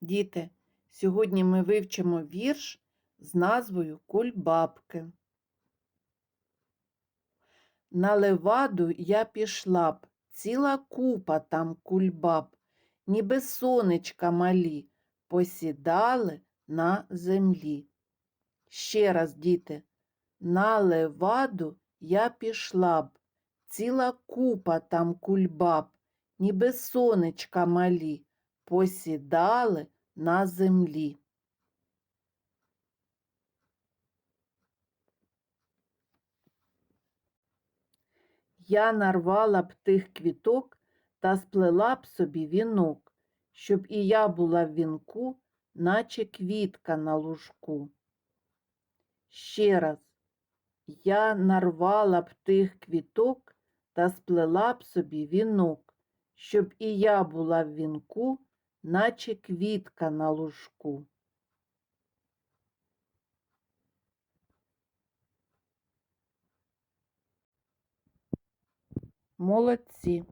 Діти, сьогодні ми вивчимо вірш з назвою Кульбабки. На леваду я пішла б, ціла купа там кульбаб, ніби сонечка малі, посідали на землі. Ще раз, діти, на леваду я пішла б, ціла купа там кульбаб, ніби сонечка малі, посідали на землі. Я нарвала б тих квіток та сплела б собі вінок, щоб і я була в вінку, наче квітка на лужку. Ще раз, я нарвала б тих квіток та сплела б собі вінок, щоб і я була в вінку, наче квітка на лужку. Молодці.